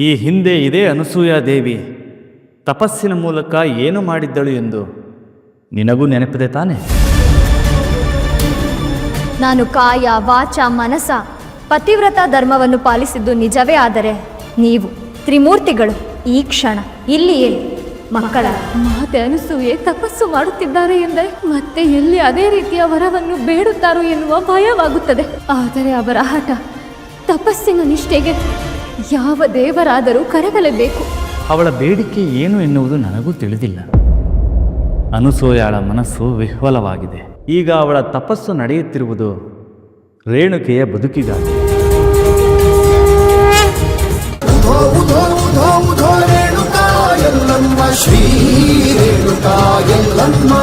ಈ ಹಿಂದೆ ಇದೇ ಅನಸೂಯ ದೇವಿ. ತಪಸ್ಸಿನ ಮೂಲಕ ಏನು ಮಾಡಿದ್ದಳು ಎಂದು ನಿನಗೂ ನೆನಪಿದೆ ತಾನೆ? ನಾನು ಕಾಯ ವಾಚ ಮನಸ ಪತಿವ್ರತ ಧರ್ಮವನ್ನು ಪಾಲಿಸಿದ್ದು ನಿಜವೇ ಆದರೆ ನೀವು ತ್ರಿಮೂರ್ತಿಗಳು ಈ ಕ್ಷಣ ಇಲ್ಲಿಯೇ ಮಕ್ಕಳ ಮಾತೆ ಅನಸೂಯೆ ತಪಸ್ಸು ಮಾಡುತ್ತಿದ್ದಾರೆ ಎಂದರೆ ಮತ್ತೆ ಎಲ್ಲಿ ಅದೇ ರೀತಿಯ ವರವನ್ನು ಬೇಡುತ್ತಾರೋ ಎನ್ನುವ ಭಯವಾಗುತ್ತದೆ. ಆದರೆ ಅವರ ಹಠ ತಪಸ್ಸಿನ ನಿಷ್ಠೆಗೆ ಯಾವ ದೇವರಾದರೂ ಕರಗಲೇಬೇಕು. ಅವಳ ಬೇಡಿಕೆ ಏನು ಎನ್ನುವುದು ನನಗೂ ತಿಳಿದಿಲ್ಲ. ಅನುಸೂಯಾಳ ಮನಸ್ಸು ವಿಹ್ವಲವಾಗಿದೆ. ಈಗ ಅವಳ ತಪಸ್ಸು ನಡೆಯುತ್ತಿರುವುದು ರೇಣುಕೆಯ ಬದುಕಿಗಾಗಿ. ಶ್ರೀ ರೇಣುಕಾ ಎಲ್ಲಮ್ಮ.